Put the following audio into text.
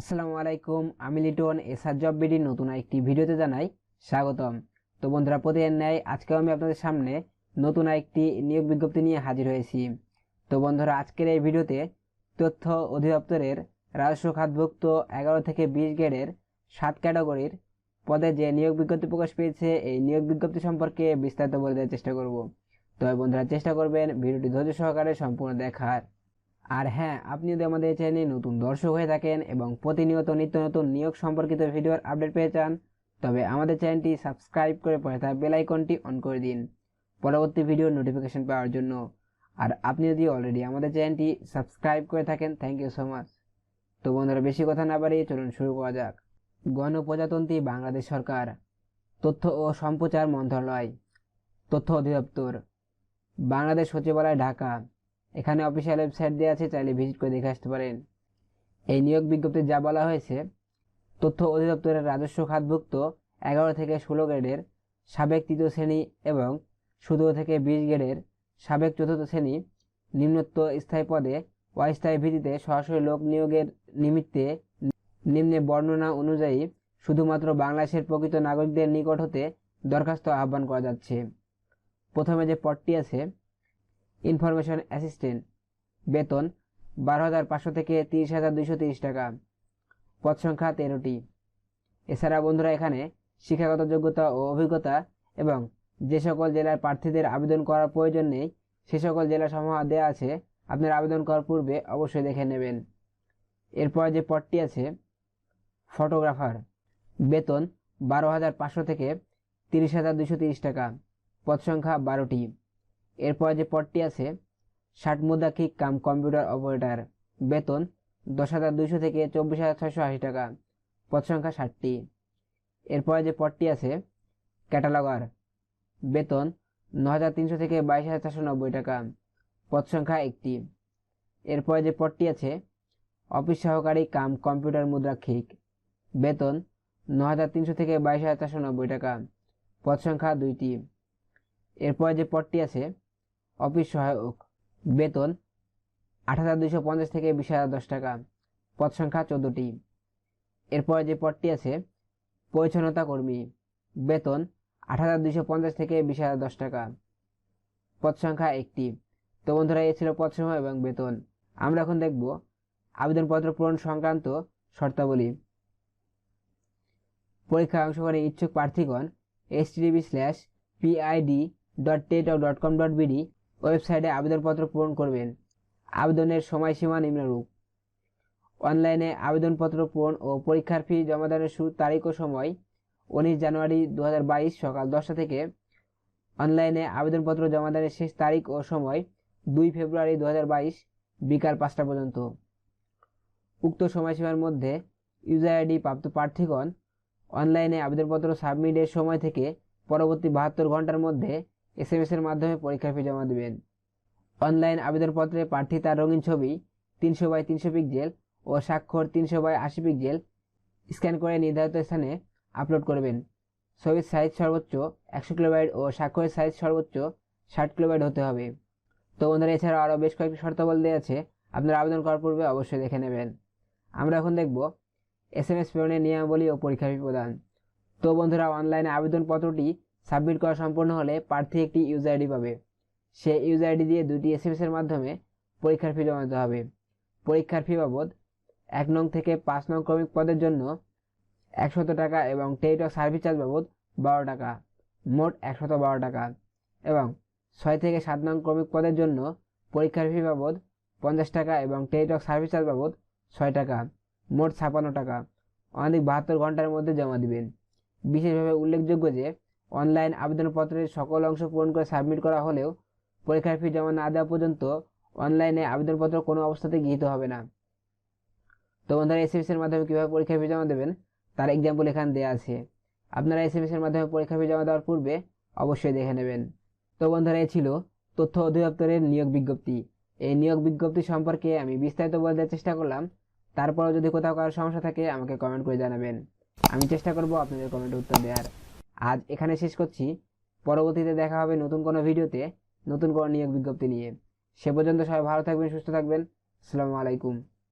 আসসালামু আলাইকুম, আমি লিটন, এসআর জব বিডির নতুন একটি ভিডিওতে জানাই স্বাগতম। তো বন্ধুরা, প্রতিদিন ন্যায় আজকেও আমি আপনাদের সামনে নতুন একটি নিয়োগ বিজ্ঞপ্তি নিয়ে হাজির হয়েছি। তো বন্ধুরা, আজকের এই ভিডিওতে তথ্য অধিদপ্তরের রাজস্ব খাতভুক্ত এগারো থেকে বিশ গ্রেডের সাত ক্যাটাগরির পদে যে নিয়োগ বিজ্ঞপ্তি প্রকাশ পেয়েছে, এই নিয়োগ বিজ্ঞপ্তি সম্পর্কে বিস্তারিত বলে দেওয়ার চেষ্টা করব। তবে বন্ধুরা, চেষ্টা করবেন ভিডিওটি ধৈর্য সহকারে সম্পূর্ণ দেখার। আর হ্যাঁ আপনি যদি আমাদের চ্যানেলে নতুন দর্শক হয়ে থাকেন এবং প্রতিনিয়ত নিত্য নতুন নিয়োগ সম্পর্কিত ভিডিওর আপডেট পেয়ে চান, তবে আমাদের চ্যানেলটি সাবস্ক্রাইব করে পরে থাকা বেল আইকনটি অন করে দিন পরবর্তী ভিডিওর নোটিফিকেশন পাওয়ার জন্য। আর আপনি যদি অলরেডি আমাদের চ্যানেলটি সাবস্ক্রাইব করে থাকেন থ্যাংক ইউ সো মাচ তো বন্ধুরা, বেশি কথা না বাড়িয়ে চলুন শুরু করা যাক। গণপ্রজাতন্ত্রী বাংলাদেশ সরকার, তথ্য ও সম্প্রচার মন্ত্রণালয়, তথ্য অধিদপ্তর, বাংলাদেশ সচিবালয়, ঢাকা। এখানে অফিসিয়াল ওয়েবসাইট দেওয়া আছে, চাইলে ভিজিট করে দেখে আসতে পারেন। এই নিয়োগ বিজ্ঞপ্তি যা বলা হয়েছে, তথ্য অধিদপ্তরের রাজস্ব খাতভুক্ত এগারো থেকে ষোলো গ্রেডের সাবেক তৃতীয় শ্রেণি এবং সতেরো থেকে বিশ গ্রেডের সাবেক চতুর্থ শ্রেণি নিম্নোক্ত স্থায়ী পদে অস্থায়ী ভিত্তিতে সরাসরি লোক নিয়োগের নিমিত্তে নিম্নে বর্ণনা অনুযায়ী শুধুমাত্র বাংলাদেশের প্রকৃত নাগরিকদের নিকট হতে দরখাস্ত আহ্বান করা যাচ্ছে। প্রথমে যে পদটি আছে ইনফরমেশন অ্যাসিস্ট্যান্ট, বেতন বারো হাজার পাঁচশো থেকে তিরিশ হাজার দুইশো তিরিশ টাকা। পদ সংখ্যা তেরোটি। এছাড়া বন্ধুরা এখানে শিক্ষাগত যোগ্যতা ও অভিজ্ঞতা এবং যে সকল জেলার প্রার্থীদের আবেদন করার প্রয়োজন নেই, সে সকল জেলা সমূহ দেওয়া আছে, আপনার আবেদন করার পূর্বে অবশ্যই দেখে নেবেন। এরপর যে পদটি আছে, ফটোগ্রাফার, বেতন বারো হাজার পাঁচশো থেকে তিরিশ হাজার দুশো তিরিশ টাকা। পদ সংখ্যা বারোটি। এরপর যে পদটি আছে ষাট মুদ্রাক্ষিক কাম কম্পিউটার অপারেটর, বেতন দশ হাজার দুইশো থেকে চব্বিশ হাজার ছয়শো আশি টাকা, পদ সংখ্যা ষাটটি। এরপর যে পদটি আছে, ক্যাটালগার, বেতন ন হাজার তিনশো থেকে বাইশ হাজার চারশো নব্বই টাকা, পদ সংখ্যা একটি। এরপর যে পদটি আছে, অফিস সহকারী কাম কম্পিউটার মুদ্রাক্ষিক বেতন ন হাজার তিনশো থেকে বাইশ হাজার চারশো নব্বই টাকা, পদ সংখ্যা দুইটি। এরপর যে পদটি আছে অফিস সহায়ক। বেতন আট হাজার দুইশো পঞ্চাশ থেকে বিশ হাজার দশ টাকা। পদ সংখ্যা চোদ্দোটি। এরপর যে পদটি আছে, পরিচ্ছন্নতা কর্মী। বেতন আট হাজার দুইশো পঞ্চাশ থেকে বিশ হাজার দশ টাকা। পদ সংখ্যা একটি। তো বন্ধুরা এ ছিল পদসমূহ এবং বেতন। আমরা এখন দেখব আবেদনপত্র পূরণ সংক্রান্ত শর্তাবলী। পরীক্ষায় অংশগ্রহণের ইচ্ছুক প্রার্থীগণ TV slash PID dot teletalk dot com dot BD ওয়েবসাইটে আবেদনপত্র পূরণ করবেন। আবেদনের সময়সীমা নিম্নরূপ। অনলাইনে আবেদনপত্র পূরণ ও পরীক্ষার ফি জমাদানের শুরু তারিখ ও সময় উনিশ জানুয়ারি দু হাজার বাইশ সকাল দশটা থেকে অনলাইনে আবেদনপত্র জমাদানের শেষ তারিখ ও সময় দুই ফেব্রুয়ারি দু হাজার বাইশ বিকাল পাঁচটা পর্যন্ত। উক্ত সময়সীমার মধ্যে ইউজার আইডি প্রাপ্ত প্রার্থীগণ অনলাইনে আবেদনপত্র সাবমিটের সময় থেকে পরবর্তী বাহাত্তর ঘণ্টার মধ্যে এস এম এর মাধ্যমে পরীক্ষার ফি জমা দেবেন। অনলাইন আবেদনপত্রে প্রার্থী তার রঙিন ছবি, তিনশো বাই তিনশো পিক্সেল ও স্বাক্ষর তিনশো বাই আশি পিক্সেল স্ক্যান করে নির্ধারিত স্থানে আপলোড করবেন। ছবির সাইজ সর্বোচ্চ একশো কিলোবাইট ও স্বাক্ষরের সাইজ সর্বোচ্চ ষাট কিলোবাইট হতে হবে। তো বন্ধুরা, এছাড়াও আরও বেশ কয়েকটি শর্তাবলী দেওয়া আছে। আপনারা আবেদন করার পূর্বে অবশ্যই দেখে নেবেন। আমরা এখন দেখব এস এম এস প্রেরণের নিয়মাবলী ও পরীক্ষা ফি প্রদান। তো বন্ধুরা অনলাইনে আবেদনপত্রটি সাবমিট করা সম্পূর্ণ হলে প্রার্থী একটি ইউজার আইডি পাবে। সে ইউজার আইডি দিয়ে দুটি এস এর মাধ্যমে পরীক্ষার ফি জমা দিতে হবে। পরীক্ষার ফি বাবদ এক নং থেকে পাঁচ নং ক্রমিক পদের জন্য একশত টাকা এবং টেলিটক সার্ভিস চার্জ বাবদ বারো টাকা, মোট একশত বারো টাকা এবং ছয় থেকে সাত নং ক্রমিক পদের জন্য পরীক্ষার ফি বাবদ পঞ্চাশ টাকা এবং টেলিটক সার্ভিস চার্জ বাবদ ছয় টাকা, মোট ছাপান্ন টাকা। অনেক বাহাত্তর ঘণ্টার মধ্যে জমা দিবেন। বিশেষভাবে উল্লেখযোগ্য যে অনলাইন আবেদনপত্রের সকল অংশ পূরণ করে সাবমিট করা হলেও পরীক্ষার ফি জমা না দেওয়া পর্যন্ত অনলাইনে আবেদনপত্র কোনো অবস্থাতে গৃহীত হবে না। তো বন্ধুরা এস এর মাধ্যমে কীভাবে পরীক্ষার ফি জমা দেবেন তার এক্সাম্পল এখানে দেওয়া আছে। আপনারা এস এর মাধ্যমে পরীক্ষা ফি জমা দেওয়ার পূর্বে অবশ্যই দেখে নেবেন। তো বন্ধুরা এ ছিল তথ্য অধিদপ্তরের নিয়োগ বিজ্ঞপ্তি। এই নিয়োগ বিজ্ঞপ্তি সম্পর্কে আমি বিস্তারিত বলে দেওয়ার চেষ্টা করলাম। তারপরেও যদি কোথাও কারোর সমস্যা থাকে, আমাকে কমেন্ট করে জানাবেন। আমি চেষ্টা করব আপনাদের কমেন্টের উত্তর দেওয়ার। আজ এখানে শেষ করছি। পরবর্তীতে দেখা হবে নতুন কোনো ভিডিওতে, নতুন কোনো নিয়োগ বিজ্ঞপ্তি নিয়ে। সে পর্যন্ত সবাই ভালো থাকবেন, সুস্থ থাকবেন। আসসালামু আলাইকুম।